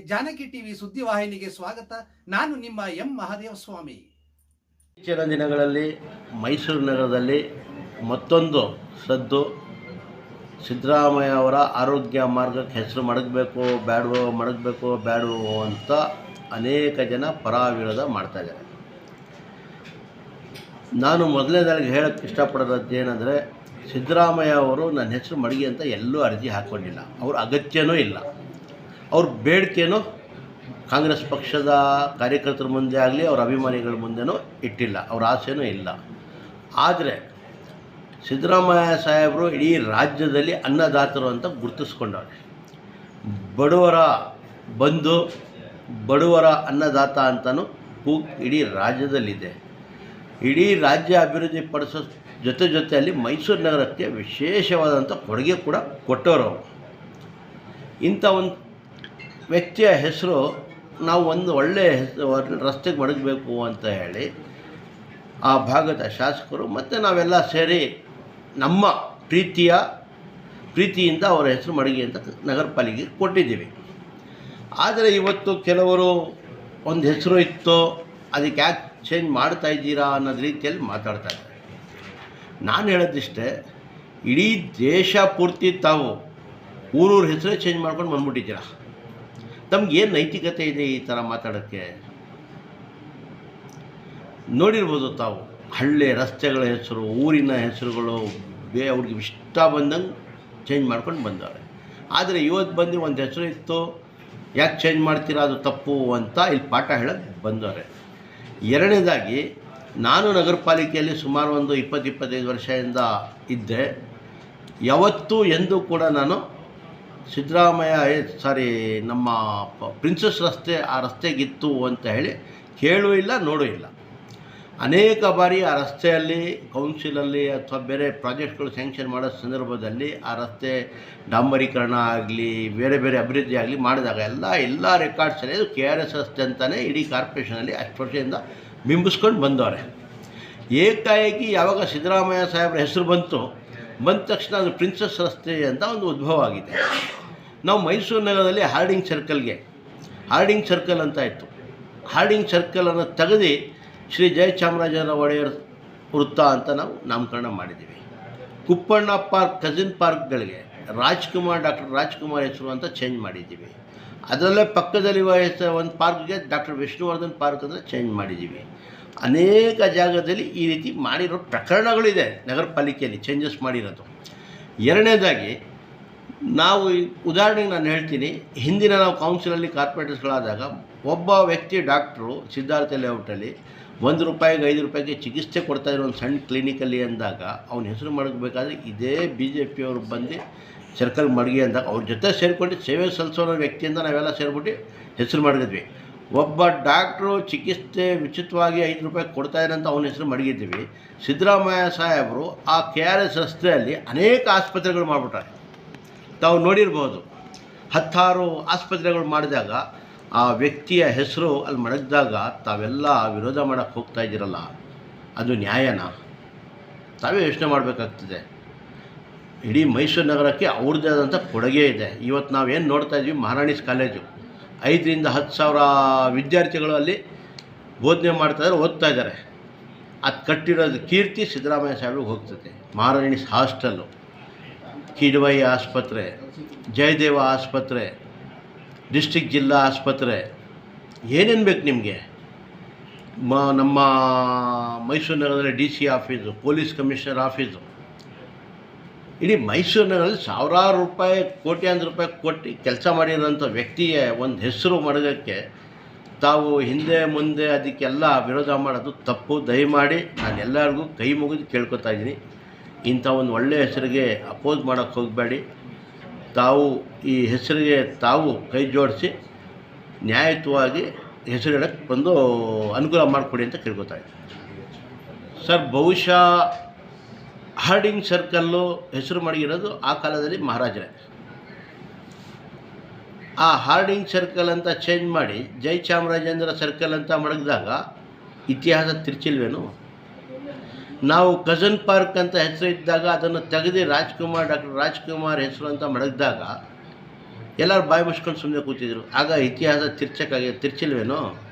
Janaki TV ಸುದ್ದಿವಾಹಿನಿಗೆ ಸ್ವಾಗತ. ನಾನು ನಿಮ್ಮ ಎಂ. ಮಹಾದೇವ ಸ್ವಾಮಿ. ಇತ್ತೀಚಿನ ದಿನಗಳಲ್ಲಿ ಮೈಸೂರು ನಗರದಲ್ಲಿ ಮತ್ತೊಂದು ಸದ್ದು. ಸಿದ್ದರಾಮಯ್ಯ ಅವರ ಆರೋಗ್ಯ ಮಾರ್ಗಕ್ಕೆ ಹೆಸರು ಮಡಗಬೇಕು, ಬ್ಯಾಡವೋ ಮಡಗಬೇಕು, ಬ್ಯಾಡವೋ ಅಂತ ಅನೇಕ ಜನ ಪರ ಮಾಡ್ತಾ ಮಾಡ್ತಾಯಿದ್ದಾರೆ ನಾನು ಮೊದಲನೇದಾಗಿ ಹೇಳಕ್ಕೆ ಇಷ್ಟಪಡೋದು ಏನಂದರೆ, ಸಿದ್ದರಾಮಯ್ಯ ಅವರು ನನ್ನ ಹೆಸರು ಮಡಗಿ ಅಂತ ಎಲ್ಲೂ ಅರ್ಜಿ ಹಾಕ್ಕೊಂಡಿಲ್ಲ ಅವ್ರ ಅಗತ್ಯನೂ ಇಲ್ಲ. ಅವ್ರ ಬೇಡಿಕೆಯನ್ನು ಕಾಂಗ್ರೆಸ್ ಪಕ್ಷದ ಕಾರ್ಯಕರ್ತರ ಮುಂದೆ ಆಗಲಿ, ಅವ್ರ ಅಭಿಮಾನಿಗಳ ಮುಂದೆನೂ ಇಟ್ಟಿಲ್ಲ, ಅವ್ರ ಆಸೆನೂ ಇಲ್ಲ. ಆದರೆ ಸಿದ್ದರಾಮಯ್ಯ ಸಾಹೇಬರು ಇಡೀ ರಾಜ್ಯದಲ್ಲಿ ಅನ್ನದಾತರು ಅಂತ ಗುರುತಿಸ್ಕೊಂಡವ್ರೆ. ಬಡವರ ಬಂಧು, ಬಡವರ ಅನ್ನದಾತ ಅಂತಲೂ ಕೂ ಇಡೀ ರಾಜ್ಯದಲ್ಲಿದೆ. ಇಡೀ ರಾಜ್ಯ ಅಭಿವೃದ್ಧಿ ಪಡಿಸೋ ಜೊತೆ ಜೊತೆಯಲ್ಲಿ ಮೈಸೂರು ನಗರಕ್ಕೆ ವಿಶೇಷವಾದಂಥ ಕೊಡುಗೆ ಕೂಡ ಕೊಟ್ಟವರು ಇಂಥ ಒಂದು ವ್ಯಕ್ತಿಯ ಹೆಸರು ನಾವು ಒಂದು ಒಳ್ಳೆಯ ರಸ್ತೆಗೆ ಮಡಗಬೇಕು ಅಂತ ಹೇಳಿ ಆ ಭಾಗದ ಶಾಸಕರು ಮತ್ತು ನಾವೆಲ್ಲ ಸೇರಿ ನಮ್ಮ ಪ್ರೀತಿಯ, ಪ್ರೀತಿಯಿಂದ ಅವರ ಹೆಸರು ಮಡಗಿ ಅಂತ ನಗರ ಪಾಲಿಕೆಗೆ ಕೊಟ್ಟಿದ್ದೀವಿ. ಆದರೆ ಇವತ್ತು ಕೆಲವರು ಒಂದು ಹೆಸರು ಇತ್ತು, ಅದಕ್ಕೆ ಯಾಕೆ ಚೇಂಜ್ ಮಾಡ್ತಾ ಇದ್ದೀರಾ ಅನ್ನೋದು ರೀತಿಯಲ್ಲಿ ಮಾತಾಡ್ತಾ ಇದ್ದಾರೆ. ನಾನು ಹೇಳೋದಿಷ್ಟೇ, ಇಡೀ ದೇಶ ಪೂರ್ತಿ ತಾವು ಊರೂರ ಹೆಸರೇ ಚೇಂಜ್ ಮಾಡ್ಕೊಂಡು ಬಂದ್ಬಿಟ್ಟಿದ್ದೀರಾ? ತಮ್ಗೇನು ನೈತಿಕತೆ ಇದೆ ಈ ಥರ ಮಾತಾಡೋಕ್ಕೆ? ನೋಡಿರ್ಬೋದು ತಾವು. ಹಳ್ಳಿ ರಸ್ತೆಗಳ ಹೆಸರು, ಊರಿನ ಹೆಸರುಗಳು, ಬೇ ಅವ್ರಿಗೆ ಇಷ್ಟ ಬಂದಂಗೆ ಚೇಂಜ್ ಮಾಡ್ಕೊಂಡು ಬಂದವ್ರೆ. ಆದರೆ ಇವತ್ತು ಬಂದು ಒಂದು ಹೆಸರು ಇತ್ತು, ಯಾಕೆ ಚೇಂಜ್ ಮಾಡ್ತೀರಾ, ಅದು ತಪ್ಪು ಅಂತ ಇಲ್ಲಿ ಪಾಠ ಹೇಳಕ್ಕೆ ಬಂದವ್ರೆ. ಎರಡನೇದಾಗಿ, ನಾನು ನಗರ ಪಾಲಿಕೆಯಲ್ಲಿ ಸುಮಾರು ಒಂದು ಇಪ್ಪತ್ತು, ಇಪ್ಪತ್ತೈದು ವರ್ಷದಿಂದ ಇದ್ದೆ. ಯಾವತ್ತೂ ಎಂದೂ ಕೂಡ ನಾನು ಸಿದ್ದರಾಮಯ್ಯ ಸಾರಿ, ನಮ್ಮ ಪ್ರಿನ್ಸಸ್ ರಸ್ತೆ, ಆ ರಸ್ತೆಗಿತ್ತು ಅಂತ ಹೇಳಿ ಕೇಳೂ ಇಲ್ಲ, ನೋಡೂ ಇಲ್ಲ. ಅನೇಕ ಬಾರಿ ಆ ರಸ್ತೆಯಲ್ಲಿ ಕೌನ್ಸಿಲಲ್ಲಿ ಅಥವಾ ಬೇರೆ ಪ್ರಾಜೆಕ್ಟ್ಗಳು ಸ್ಯಾಂಕ್ಷನ್ ಮಾಡೋ ಸಂದರ್ಭದಲ್ಲಿ ಆ ರಸ್ತೆ ಡಾಂಬರೀಕರಣ ಆಗಲಿ, ಬೇರೆ ಬೇರೆ ಅಭಿವೃದ್ಧಿ ಆಗಲಿ ಮಾಡಿದಾಗ ಎಲ್ಲ ಎಲ್ಲ ರೆಕಾರ್ಡ್ಸಲ್ಲಿ ಅದು ಕೆ ಆರ್ ಎಸ್ ರಸ್ತೆ ಅಂತಲೇ ಇಡೀ ಕಾರ್ಪೊರೇಷನಲ್ಲಿ ಅಷ್ಟು ವರ್ಷದಿಂದ ಬಿಂಬಿಸ್ಕೊಂಡು ಬಂದವ್ರೆ. ಏಕಾಏಕಿ ಯಾವಾಗ ಸಿದ್ದರಾಮಯ್ಯ ಸಾಹೇಬ್ರ ಹೆಸರು ಬಂತು ಬಂದ ತಕ್ಷಣ ಅದು ಪ್ರಿನ್ಸಸ್ ರಸ್ತೆ ಅಂತ ಒಂದು ಉದ್ಭವ ಆಗಿದೆ. ನಾವು ಮೈಸೂರು ನಗರದಲ್ಲಿ ಹಾರ್ಡಿಂಗ್ ಸರ್ಕಲ್ಗೆ, ಹಾರ್ಡಿಂಗ್ ಸರ್ಕಲ್ ಅಂತ ಇತ್ತು ಹಾರ್ಡಿಂಗ್ ಸರ್ಕಲನ್ನು ತೆಗೆದು ಶ್ರೀ ಜಯಚಾಮರಾಜರ ಒಡೆಯರ್ ವೃತ್ತ ಅಂತ ನಾವು ನಾಮಕರಣ ಮಾಡಿದ್ದೀವಿ. ಕುಪ್ಪಣ್ಣ ಪಾರ್ಕ್, ಕಸಿನ್ ಪಾರ್ಕ್ಗಳಿಗೆ ರಾಜ್ಕುಮಾರ್, ಡಾಕ್ಟರ್ ರಾಜ್ಕುಮಾರ್ ಹೆಸರು ಅಂತ ಚೇಂಜ್ ಮಾಡಿದ್ದೀವಿ. ಅದರಲ್ಲೇ ಪಕ್ಕದಲ್ಲಿರುವ ಹೆಸರು ಒಂದು ಪಾರ್ಕ್ಗೆ ಡಾಕ್ಟರ್ ವಿಷ್ಣುವರ್ಧನ್ ಪಾರ್ಕ್ ಅಂತ ಚೇಂಜ್ ಮಾಡಿದ್ದೀವಿ. ಅನೇಕ ಜಾಗದಲ್ಲಿ ಈ ರೀತಿ ಮಾಡಿರೋ ಪ್ರಕರಣಗಳಿದೆ. ನಗರ ಪಾಲಿಕೆಯಲ್ಲಿ ಚೇಂಜಸ್ ಮಾಡಿರೋದು. ಎರಡನೇದಾಗಿ, ನಾವು ಉದಾಹರಣೆಗೆ ನಾನು ಹೇಳ್ತೀನಿ, ಹಿಂದಿನ ನಾವು ಕೌನ್ಸಿಲಲ್ಲಿ ಕಾರ್ಪೊರೇಟರ್ಸ್ಗಳಾದಾಗ ಒಬ್ಬ ವ್ಯಕ್ತಿ ಡಾಕ್ಟ್ರು ಸಿದ್ಧಾರ್ಥ ಲೇಔಟಲ್ಲಿ ಒಂದು ರೂಪಾಯಿಗೆ ಐದು ರೂಪಾಯಿಗೆ ಚಿಕಿತ್ಸೆ ಕೊಡ್ತಾ ಇರೋ ಒಂದು ಸಣ್ಣ ಕ್ಲಿನಿಕಲ್ಲಿ ಅಂದಾಗ ಅವನ ಹೆಸರು ಮಡಗಬೇಕಾದ್ರೆ ಇದೇ ಬಿ ಜೆ ಪಿಯವರು ಬಂದು ಸರ್ಕಲ್ ಮಡಗಿ ಅಂದಾಗ ಅವ್ರ ಜೊತೆ ಸೇರಿಕೊಂಡು ಸೇವೆ ಸಲ್ಲಿಸೋ ವ್ಯಕ್ತಿಯಿಂದ ನಾವೆಲ್ಲ ಸೇರಿಬಿಟ್ಟು ಹೆಸರು ಮಡಗಿದ್ವಿ. ಒಬ್ಬ ಡಾಕ್ಟ್ರು ಚಿಕಿತ್ಸೆ ಉಚಿತವಾಗಿ ಐದು ರೂಪಾಯಿ ಅಂತ ಅವನ ಹೆಸರು ಮಡಗಿದ್ದೀವಿ. ಸಿದ್ದರಾಮಯ್ಯ ಸಾಹೇಬರು ಆ ಕೆ ಆರ್ ಎಸ್ ರಸ್ತೆಯಲ್ಲಿ ಅನೇಕ ಆಸ್ಪತ್ರೆಗಳು ಮಾಡಿಬಿಟ್ಟಾರೆ. ತಾವು ನೋಡಿರ್ಬೋದು, ಹತ್ತಾರು ಆಸ್ಪತ್ರೆಗಳು ಮಾಡಿದಾಗ ಆ ವ್ಯಕ್ತಿಯ ಹೆಸರು ಅಲ್ಲಿ ಮಡಗಿದಾಗ ತಾವೆಲ್ಲ ವಿರೋಧ ಮಾಡೋಕ್ಕೆ ಹೋಗ್ತಾ ಇದ್ದೀರಲ್ಲ, ಅದು ನ್ಯಾಯನಾ? ತಾವೇ ಯೋಚನೆ ಮಾಡಬೇಕಾಗ್ತದೆ. ಇಡೀ ಮೈಸೂರು ನಗರಕ್ಕೆ ಅವ್ರದ್ದೇ ಆದಂಥ ಕೊಡುಗೆ ಇದೆ. ಇವತ್ತು ನಾವೇನು ನೋಡ್ತಾ ಇದ್ದೀವಿ? ಮಹಾರಾಣೀಸ್ ಕಾಲೇಜು. ಐದರಿಂದ ಹತ್ತು ಸಾವಿರ ವಿದ್ಯಾರ್ಥಿಗಳು ಅಲ್ಲಿ ಬೋಧನೆ ಮಾಡ್ತಾಯಿದ್ದಾರೆ ಓದ್ತಾ ಇದ್ದಾರೆ. ಅದು ಕಟ್ಟಿರೋದು ಕೀರ್ತಿ ಸಿದ್ದರಾಮಯ್ಯ ಸಾಹೇಬ್ರಿಗೆ ಹೋಗ್ತದೆ ಮಹಾರಾಣಿ ಹಾಸ್ಟೆಲ್ಲು ಕಿಡ್ವೈ ಆಸ್ಪತ್ರೆ, ಜಯದೇವ ಆಸ್ಪತ್ರೆ ಡಿಸ್ಟಿಕ್ ಜಿಲ್ಲಾ ಆಸ್ಪತ್ರೆ, ಏನೇನು ಬೇಕು ನಿಮಗೆ? ಮ, ನಮ್ಮ ಮೈಸೂರು ನಗರದಲ್ಲಿ D C office, police commissioner office. ಇಡೀ ಮೈಸೂರಿನಲ್ಲಿ ಸಾವಿರಾರು ರೂಪಾಯಿ, ಕೋಟ್ಯಾಂತರ ರೂಪಾಯಿ ಕೊಟ್ಟು ಕೆಲಸ ಮಾಡಿರೋಂಥ ವ್ಯಕ್ತಿಯ ಒಂದು ಹೆಸರು ಮಡಗಕ್ಕೆ ತಾವು ಹಿಂದೆ ಮುಂದೆ ಅದಕ್ಕೆಲ್ಲ ವಿರೋಧ ಮಾಡೋದು ತಪ್ಪು. ದಯಮಾಡಿ ನಾನು ಎಲ್ಲರಿಗೂ ಕೈ ಮುಗಿದು ಕೇಳ್ಕೊತಾ ಇದ್ದೀನಿ. ಇಂಥ ಒಂದು ಒಳ್ಳೆಯ ಹೆಸರಿಗೆ ಅಪೋಸ್ ಮಾಡೋಕ್ಕೆ ಹೋಗಬೇಡಿ. ತಾವು ಈ ಹೆಸರಿಗೆ ತಾವು ಕೈ ಜೋಡಿಸಿ ನ್ಯಾಯಯುತವಾಗಿ ಹೆಸರಿಡಕ್ಕೆ ಬಂದು ಅನುಕೂಲ ಮಾಡಿಕೊಡಿ ಅಂತ ಕೇಳ್ಕೊತಾ ಇದ್ದೀನಿ. ಸರ್, ಬಹುಶಃ ಹಾರ್ಡಿಂಗ್ ಸರ್ಕಲ್ಲು ಹೆಸರು ಮಡಗಿರೋದು ಆ ಕಾಲದಲ್ಲಿ ಮಹಾರಾಜರೇ. ಆ ಹಾರ್ಡಿಂಗ್ ಸರ್ಕಲ್ ಅಂತ ಚೇಂಜ್ ಮಾಡಿ ಜಯಚಾಮರಾಜೇಂದ್ರ ಸರ್ಕಲ್ ಅಂತ ಮಡಗಿದಾಗ ಇತಿಹಾಸ ತಿರ್ಚಿಲ್ವೇನು? ನಾವು ಕಜನ್ ಪಾರ್ಕ್ ಅಂತ ಹೆಸರು ಇದ್ದಾಗ ಅದನ್ನು ತೆಗೆದು ರಾಜ್ಕುಮಾರ್, ಡಾಕ್ಟರ್ ರಾಜ್ಕುಮಾರ್ ಹೆಸರು ಅಂತ ಮಡಗಿದಾಗ ಎಲ್ಲರೂ ಬಾಯಿ ಮುಚ್ಕೊಂಡು ಸುಮ್ಮನೆ ಕೂತಿದ್ರು. ಆಗ ಇತಿಹಾಸ ತಿರ್ಚಕ್ಕಾಗಿ ತಿರ್ಚಿಲ್ವೇನೋ?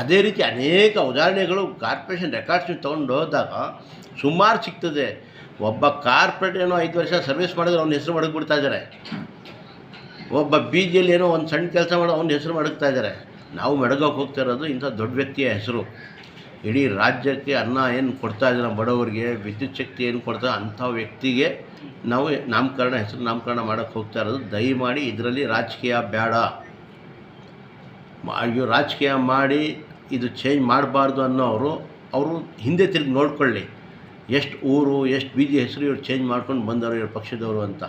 ಅದೇ ರೀತಿ ಅನೇಕ ಉದಾಹರಣೆಗಳು ಕಾರ್ಪೊರೇಷನ್ ರೆಕಾರ್ಡ್ಸ್ ತೊಗೊಂಡು ಹೋದಾಗ ಸುಮಾರು ಸಿಗ್ತದೆ. ಒಬ್ಬ ಕಾರ್ಪೊರೇಟ್ ಏನೋ ಐದು ವರ್ಷ ಸರ್ವಿಸ್ ಮಾಡಿದ್ರೆ ಅವ್ನ ಹೆಸರು ಮಡಗ್ಬಿಡ್ತಾ ಇದ್ದಾರೆ ಒಬ್ಬ ಬಿ ಜಿಯಲ್ಲಿ ಏನೋ ಒಂದು ಸಣ್ಣ ಕೆಲಸ ಮಾಡೋ ಅವ್ನ ಹೆಸರು ಮಡಗ್ತಾ ಇದ್ದಾರೆ ನಾವು ಮಡಗೋಕೆ ಹೋಗ್ತಾ ಇರೋದು ಇಂಥ ದೊಡ್ಡ ವ್ಯಕ್ತಿಯ ಹೆಸರು. ಇಡೀ ರಾಜ್ಯಕ್ಕೆ ಅನ್ನ ಏನು ಕೊಡ್ತಾ ಇದ್ದಾರೆ ಬಡವರಿಗೆ, ವಿದ್ಯುತ್ ಶಕ್ತಿ ಏನು ಕೊಡ್ತಾ ಅಂಥ ವ್ಯಕ್ತಿಗೆ ನಾವು ನಾಮಕರಣ, ಹೆಸರು ನಾಮಕರಣ ಮಾಡೋಕ್ಕೆ ಹೋಗ್ತಾ ಇರೋದು. ದಯಮಾಡಿ ಇದರಲ್ಲಿ ರಾಜಕೀಯ ಬೇಡ. ಅಯ್ಯೋ ರಾಜಕೀಯ ಮಾಡಿ ಇದು ಚೇಂಜ್ ಮಾಡಬಾರ್ದು ಅನ್ನೋರು ಅವರು ಹಿಂದೆ ತಿರುಗಿ ನೋಡ್ಕೊಳ್ಳಿ. ಎಷ್ಟು ಊರು, ಎಷ್ಟು ಬೀದಿ ಹೆಸರು ಇವ್ರು ಚೇಂಜ್ ಮಾಡ್ಕೊಂಡು ಬಂದವರು ಇವ್ರ ಪಕ್ಷದವರು ಅಂತ.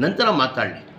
ನಂತರ ಮಾತಾಡಲಿ.